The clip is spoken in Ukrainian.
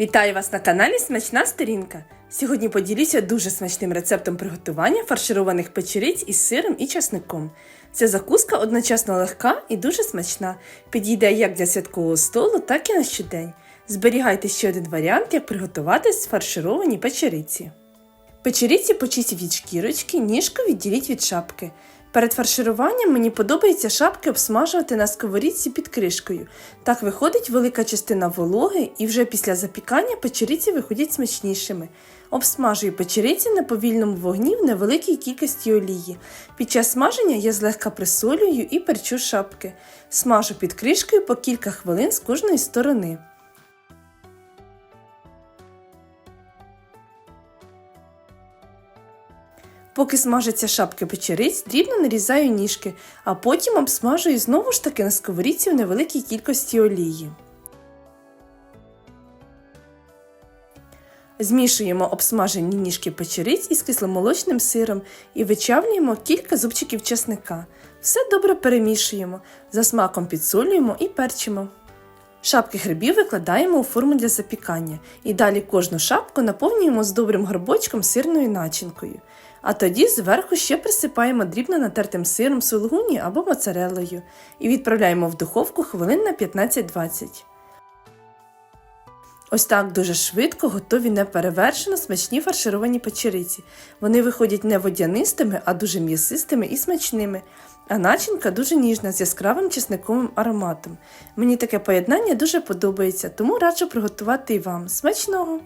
Вітаю вас на каналі Смачна Сторінка. Сьогодні поділюся дуже смачним рецептом приготування фаршированих печериць із сиром і часником. Ця закуска одночасно легка і дуже смачна. Підійде як для святкового столу, так і на щодень. Зберігайте ще один варіант, як приготувати сфаршировані печериці. Печериці почистіть від шкірочки, ніжку відділіть від шапки. Перед фаршируванням мені подобається шапки обсмажувати на сковорідці під кришкою. Так виходить велика частина вологи, і вже після запікання печериці виходять смачнішими. Обсмажую печериці на повільному вогні в невеликій кількості олії. Під час смаження я злегка присолюю і перчу шапки. Смажу під кришкою по кілька хвилин з кожної сторони. Поки смажаться шапки печериць, дрібно нарізаю ніжки, а потім обсмажую знову ж таки на сковорідці в невеликій кількості олії. Змішуємо обсмажені ніжки печериць із кисломолочним сиром і вичавлюємо кілька зубчиків чесника. Все добре перемішуємо, за смаком підсолюємо і перчимо. Шапки грибів викладаємо у форму для запікання і далі кожну шапку наповнюємо з добрим горбочком сирною начинкою. А тоді зверху ще присипаємо дрібно натертим сиром сулугуні або моцареллою і відправляємо в духовку хвилин на 15-20. Ось так дуже швидко готові неперевершено смачні фаршировані печериці. Вони виходять не водянистими, а дуже м'ясистими і смачними. А начинка дуже ніжна з яскравим чесниковим ароматом. Мені таке поєднання дуже подобається, тому раджу приготувати і вам. Смачного!